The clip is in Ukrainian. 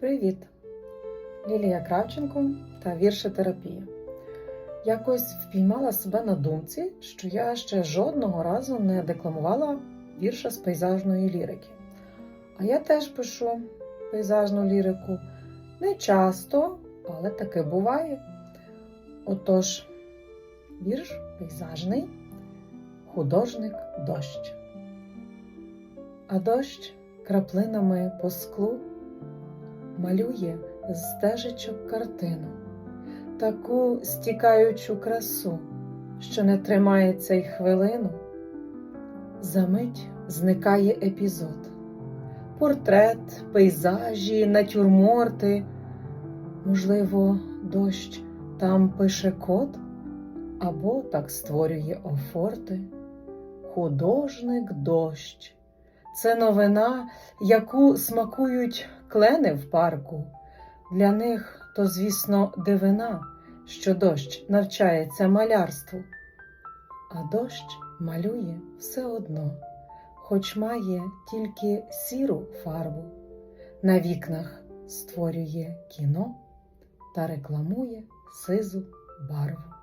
Привіт! Лілія Кравченко та віршетерапія. Якось впіймала себе на думці, що я ще жодного разу не декламувала вірша з пейзажної лірики. А я теж пишу пейзажну лірику не часто, але таке буває. Отож, вірш пейзажний, художник дощ. А дощ краплинами по склу малює з стежечок картину, таку стікаючу красу, що не тримається й хвилину. Замить зникає епізод, портрет, пейзажі, натюрморти. Можливо, дощ там пише код або так створює офорти. Художник дощ. Це новина, яку смакують клени в парку. Для них то, звісно, дивина, що дощ навчається малярству. А дощ малює все одно, хоч має тільки сіру фарбу. На вікнах створює кіно та рекламує сизу барву.